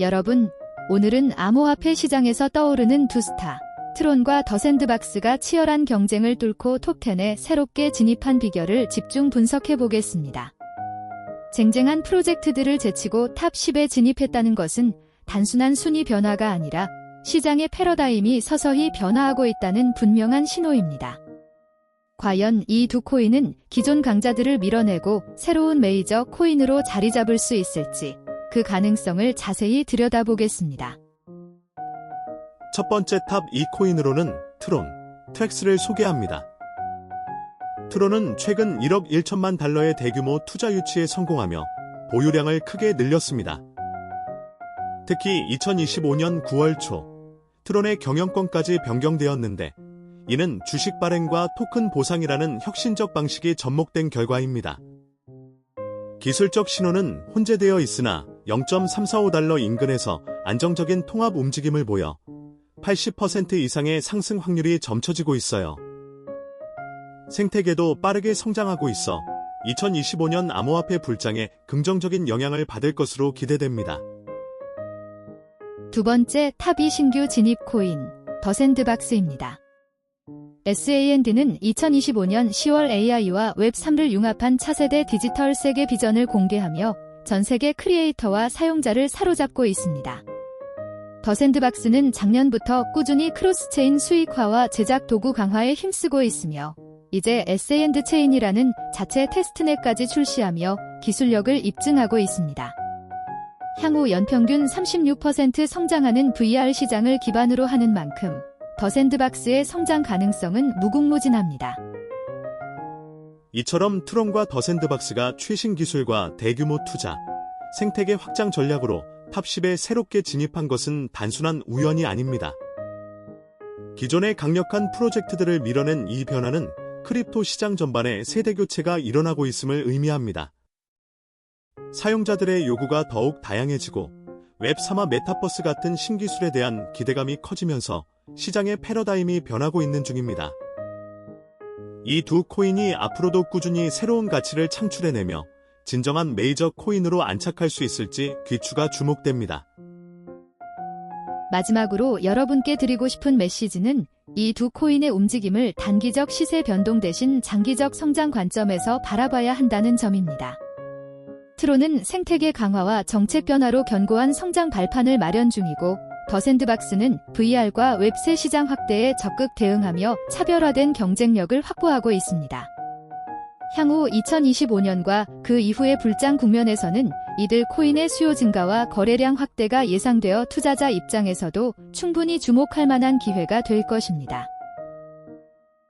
여러분, 오늘은 암호화폐 시장에서 떠오르는 두 스타, 트론과 더 샌드박스가 치열한 경쟁을 뚫고 톱10에 새롭게 진입한 비결을 집중 분석해 보겠습니다. 쟁쟁한 프로젝트들을 제치고 탑 10에 진입했다는 것은 단순한 순위 변화가 아니라 시장의 패러다임이 서서히 변화하고 있다는 분명한 신호입니다. 과연 이 두 코인은 기존 강자들을 밀어내고 새로운 메이저 코인으로 자리 잡을 수 있을지 그 가능성을 자세히 들여다보겠습니다. 첫 번째 탑 2코인으로는 트론, 트엑스를 소개합니다. 트론은 최근 1억 1천만 달러의 대규모 투자 유치에 성공하며 보유량을 크게 늘렸습니다. 특히 2025년 9월 초, 트론의 경영권까지 변경되었는데 이는 주식 발행과 토큰 보상이라는 혁신적 방식이 접목된 결과입니다. 기술적 신호는 혼재되어 있으나 0.345달러 인근에서 안정적인 통합 움직임을 보여 80% 이상의 상승 확률이 점쳐지고 있어요. 생태계도 빠르게 성장하고 있어 2025년 암호화폐 불장에 긍정적인 영향을 받을 것으로 기대됩니다. 두 번째 탑이 신규 진입 코인, 더 샌드박스입니다. SAND는 2025년 10월 AI와 웹3를 융합한 차세대 디지털 세계 비전을 공개하며 전 세계 크리에이터와 사용자를 사로잡고 있습니다. 더 샌드박스는 작년부터 꾸준히 크로스체인 수익화와 제작 도구 강화에 힘쓰고 있으며 이제 SAND 체인이라는 자체 테스트넷까지 출시하며 기술력을 입증하고 있습니다. 향후 연평균 36% 성장하는 VR 시장을 기반으로 하는 만큼 더 샌드박스의 성장 가능성은 무궁무진합니다. 이처럼 트론과 더 샌드박스가 최신 기술과 대규모 투자, 생태계 확장 전략으로 탑10에 새롭게 진입한 것은 단순한 우연이 아닙니다. 기존의 강력한 프로젝트들을 밀어낸 이 변화는 크립토 시장 전반에 세대 교체가 일어나고 있음을 의미합니다. 사용자들의 요구가 더욱 다양해지고 웹3화 메타버스 같은 신기술에 대한 기대감이 커지면서 시장의 패러다임이 변하고 있는 중입니다. 이 두 코인이 앞으로도 꾸준히 새로운 가치를 창출해내며 진정한 메이저 코인으로 안착할 수 있을지 귀추가 주목됩니다. 마지막으로 여러분께 드리고 싶은 메시지는 이 두 코인의 움직임을 단기적 시세 변동 대신 장기적 성장 관점에서 바라봐야 한다는 점입니다. 트론은 생태계 강화와 정책 변화로 견고한 성장 발판을 마련 중이고 더 샌드박스는 VR과 웹3 시장 확대에 적극 대응하며 차별화된 경쟁력을 확보하고 있습니다. 향후 2025년과 그 이후의 불장 국면에서는 이들 코인의 수요 증가와 거래량 확대가 예상되어 투자자 입장에서도 충분히 주목할 만한 기회가 될 것입니다.